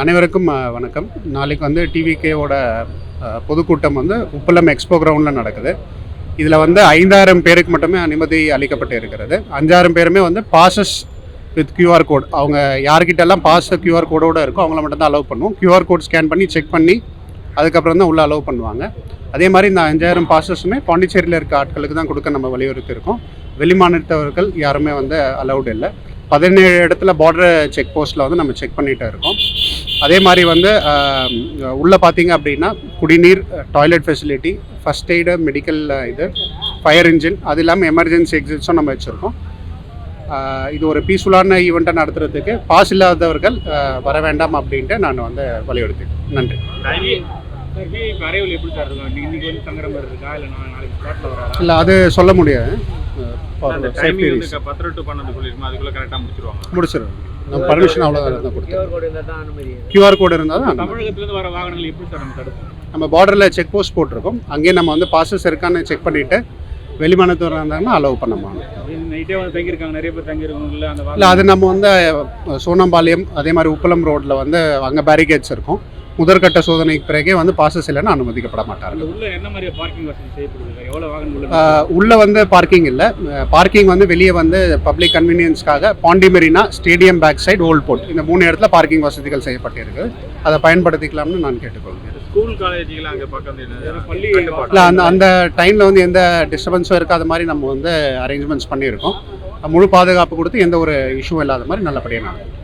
அனைவருக்கும் வணக்கம். நாளைக்கு வந்து டிவிகேவோட பொதுக்கூட்டம் வந்து உப்பளம் எக்ஸ்போ கிரவுண்டில் நடக்குது. இதில் வந்து ஐந்தாயிரம் பேருக்கு மட்டுமே அனுமதி அளிக்கப்பட்டு இருக்கிறது. அஞ்சாயிரம் பேருமே வந்து பாசஸ் வித் கியூஆர் கோட் அவங்க யார்கிட்டெல்லாம் பாஸ் கியூஆர் கோடோட இருக்கோ அவங்கள மட்டும் தான் அலோவ் பண்ணுவோம் கியூஆர் கோட் ஸ்கேன் பண்ணி செக் பண்ணி அதுக்கப்புறம் தான் உள்ளே அலோவ் பண்ணுவாங்க. அதே மாதிரி இந்த அஞ்சாயிரம் பாசஸுமே பாண்டிச்சேரியில் இருக்க ஆட்களுக்கு தான் கொடுக்க நம்ம வலியுறுத்தி இருக்கோம் வெளிமாநிலத்தவர்கள் யாருமே வந்து அலௌடு இல்லை. பதினேழு இடத்துல பார்டர் செக் போஸ்ட்டில் வந்து நம்ம செக் பண்ணிகிட்டே இருக்கோம். அதே மாதிரி வந்து உள்ள பார்த்தீங்க அப்படின்னா குடிநீர் toilet facility first aid medical இது ஃபயர் இன்ஜின் அது இல்லாமல் எமர்ஜென்சி எக்ஸிட்ஸும் நம்ம வச்சுருக்கோம். இது ஒரு பீஸ்ஃபுல்லான ஈவெண்ட்டை நடத்துறதுக்கு பாஸ் இல்லாதவர்கள் வர வேண்டாம் அப்படின்ட்டு நான் வந்து வலியுறுத்தி நன்றி. இல்லை அது சொல்ல முடியாது. முடிச்சிருவாங்க நம்ம பர்மிஷன் அவ்வளோதான் தான் கொடுத்தோம் கியூஆர் கோடு இருந்தால் தான் அனுமதி கியூஆர் கோடு இருந்தால் தான் தமிழகத்துலேருந்து வர வாகனங்கள் எப்படி சார் நம்ம தடுப்போம் நம்ம பார்டரில் செக் போஸ்ட் போட்டிருக்கோம். அங்கேயே நம்ம வந்து பாசஸ் இருக்கான்னு செக் பண்ணிவிட்டு வெளிமாநிலத்தவர் இருந்தாங்கன்னா அலோவ் பண்ண மாட்டோம் நைட்டே வந்து தங்கியிருக்காங்க. நிறைய பேர் தங்கியிருக்காங்க இல்லை அந்த இல்லை அது நம்ம வந்து சோனம்பாளையம் அதே மாதிரி உப்பளம் ரோட்டில் வந்து அங்கே பேரிகேட்ஸ் இருக்கும். முதற்கட்ட சோதனைக்கு பிறகே வந்து பாசஸ் இல்லைன்னா அனுமதிக்கப்பட மாட்டார்கள். உள்ள வந்து பார்க்கிங் இல்லை. பார்க்கிங் வந்து வெளியே வந்து public கன்வீனியன்ஸ்க்காக Pondy Marina stadium back side old port இந்த மூணு இடத்துல பார்க்கிங் வசதிகள் செய்யப்பட்டிருக்கு. அதை பயன்படுத்திக்கலாம்னு நான் கேட்டுக்கொள்கிறேன். ஸ்கூல் காலேஜுகள் அங்கே பக்கம் பள்ளி இல்லை. அந்த அந்த டைமில் வந்து எந்த டிஸ்டர்பன்ஸும் இருக்காத மாதிரி நம்ம வந்து அரேஞ்ச்மெண்ட்ஸ் பண்ணியிருக்கோம். முழு பாதுகாப்பு கொடுத்து எந்த ஒரு இஷ்யூ இல்லாத மாதிரி நல்லபடியாக நடக்கும்.